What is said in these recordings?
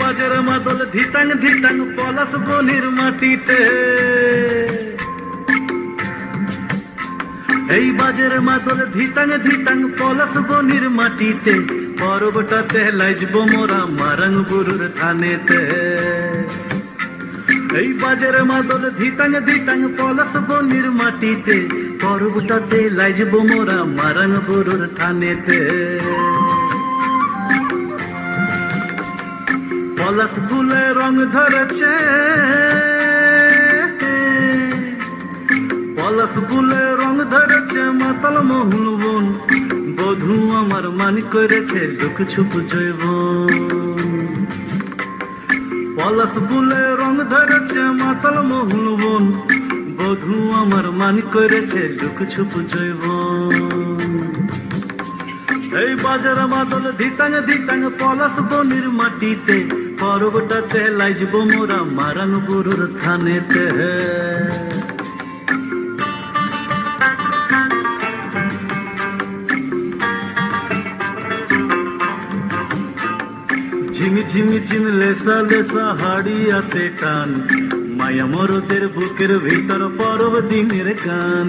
বাজার মাদল, ধিতাং ধিতাং, পলাশ বনির মাটিতে। এই বাজার মাদল, ধিতাং ধিতাং, পলাশ বনির মাটিতে। পরবটাতে লাইজব মোরা মারাং বুরুর থানেতে। এই বাজের মাদল ধিতাং ধিতাং পলাশ বনির মাটিতে। পর্বটাতে লাইজব মোরা মারাং বুরুর থানেতে। পলাশ ফুলে রং ধরেছে। পলাশ ফুলে রং ধরেছে মাতাল মোহন বন। বধু আমার মান করেছে দুঃখ ছুপ জৈব পলাশ ফুলে রং ধরেছে মাতাল মোহন বন বধু আমার মান করেছে দুঃখ ছুপ জৈব এই বাজার মাতল ধিতাং ধিতাং পলাশ বনির মাটিতে, পর্বটাতে লাইজব মোরা মারান গুরুর থানেতে। ঝিমি ঝিমি লেসা লেসা হাড়িয়াতে টান। মায়া মরদের বুকের ভিতর পরব দিনের গান।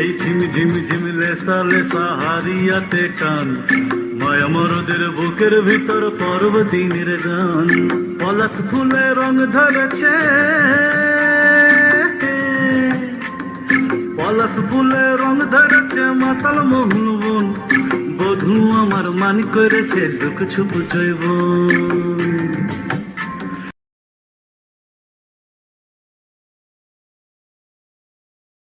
এই ঝিম ঝিম ঝিম লেসা লেসা হারিয়াতে টান। মায়া মরদের বুকের ভিতর পর্ব দিনের গান। পলাশ ফুলে রং ধরেছে। পলাশ ফুলে রং ধরেছে মাতাল মোহন বন আমার মান করেছে দুঃখ ছুপ জৈব